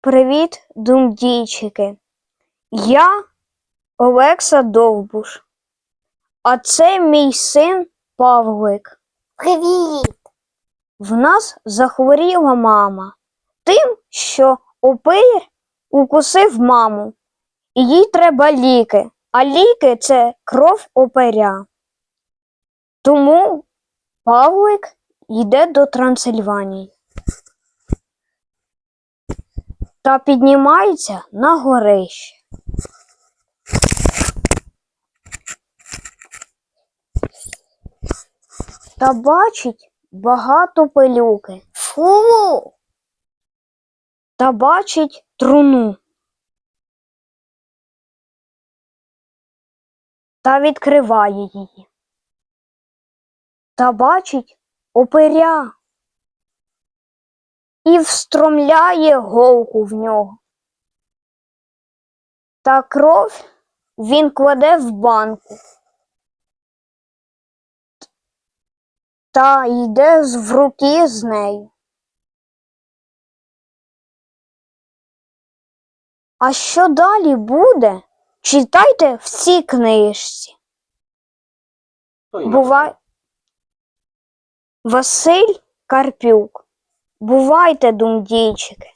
Привіт, думдійчики. Я Олекса Довбуш. А це мій син Павлик. Привіт! В нас захворіла мама тим, що опир укусив маму. І їй треба ліки, а ліки це кров оперя. Тому Павлик йде до Трансильванії та піднімається на горище. Та бачить багато пилюки. Фу! та бачить труну. Та відкриває її. Та бачить оперя і встромляє голку в нього. Та кров він кладе в банку. Та йде з- в руки з нею. А що далі буде? Читайте в цій книжці. Бувай. Василь Карпюк. Бувайте, думдійчики.